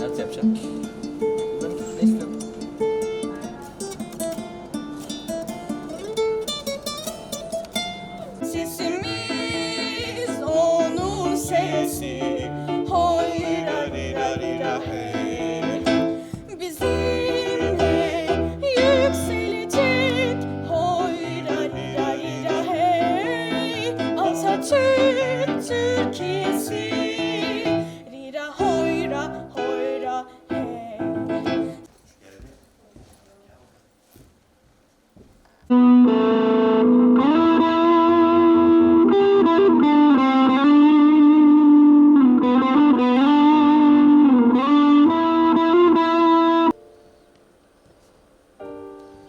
Nerede yapacağım? Ben ne? Sesimiz onun sesi. Hayra rira rira hey Bizimle yükselecek. Hayra rira rira hey. Atatürk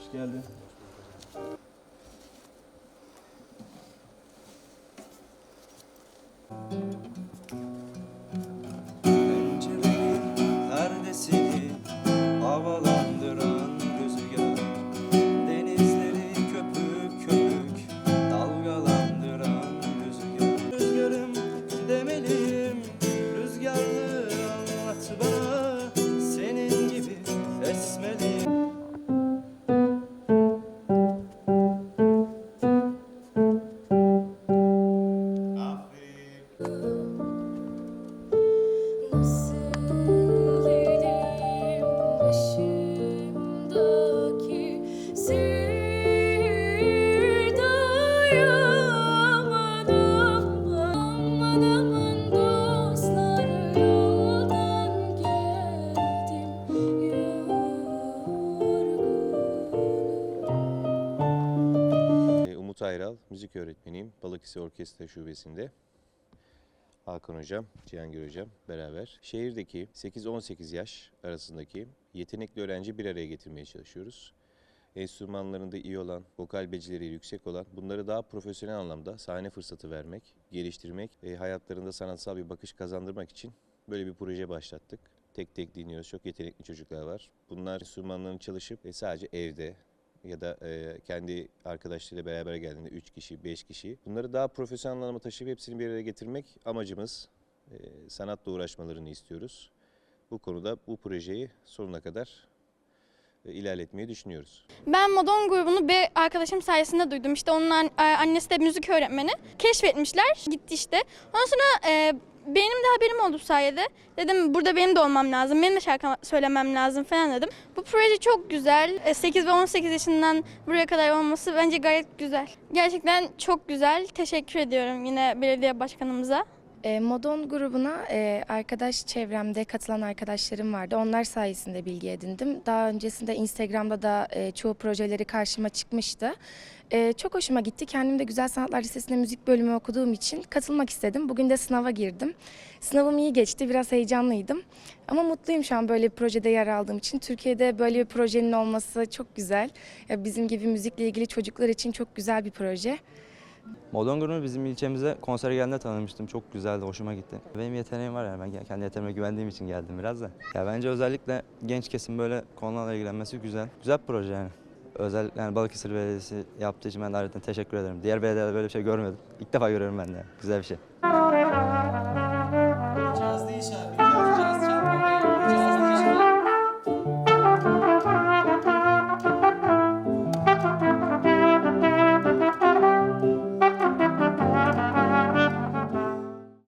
Hoş geldin. Pencerenin yorgunum. E, Umut Ayral, müzik öğretmeniyim. Balıkesir Orkestra Şubesi'nde. Hakan Hocam, Cihangir Hocam beraber. Şehirdeki 8-18 yaş arasındaki yetenekli öğrenci bir araya getirmeye çalışıyoruz. Enstrümanlarında iyi olan, vokal becerileri yüksek olan, bunları daha profesyonel anlamda sahne fırsatı vermek, geliştirmek, e, hayatlarında sanatsal bir bakış kazandırmak için böyle bir proje başlattık. Tek tek dinliyoruz. Çok yetenekli çocuklar var. Bunlar enstrümanlarını çalışıp e, sadece evde ya da e, kendi arkadaşlarıyla beraber geldiğinde 3 kişi, 5 kişi. Bunları daha profesyonel anlamda taşıyıp hepsini bir araya getirmek amacımız. E, sanatla uğraşmalarını istiyoruz. Bu konuda bu projeyi sonuna kadar e, ilerletmeyi düşünüyoruz. Ben Modon grubunu bir arkadaşım sayesinde duydum. İşte onun e, annesi de müzik öğretmeni. Keşfetmişler. Gitti işte. Ondan sonra e, benim de haberim oldu sayede. Dedim burada benim de olmam lazım. Benim de şarkı söylemem lazım falan dedim. Bu proje çok güzel. E, 8 ve 18 yaşından buraya kadar olması bence gayet güzel. Gerçekten çok güzel. Teşekkür ediyorum yine belediye başkanımıza. E, Modon grubuna e, arkadaş çevremde katılan arkadaşlarım vardı. Onlar sayesinde bilgi edindim. Daha öncesinde Instagram'da da e, çoğu projeleri karşıma çıkmıştı. E, çok hoşuma gitti. Kendim de Güzel Sanatlar Lisesi'nde müzik bölümü okuduğum için katılmak istedim. Bugün de sınava girdim. Sınavım iyi geçti. Biraz heyecanlıydım. Ama mutluyum şu an böyle bir projede yer aldığım için. Türkiye'de böyle bir projenin olması çok güzel. Ya bizim gibi müzikle ilgili çocuklar için çok güzel bir proje. Modern grubu bizim ilçemize konsere geldiğinde tanımıştım. Çok güzeldi, hoşuma gitti. Benim yeteneğim var yani ben kendi yeteneğime güvendiğim için geldim biraz da. Ya bence özellikle genç kesim böyle konularla ilgilenmesi güzel. Güzel proje yani. Özel yani Balıkesir Belediyesi yaptığı için ben de ayrıca teşekkür ederim. Diğer belediyelerde böyle bir şey görmedim. İlk defa görüyorum ben de. Güzel bir şey.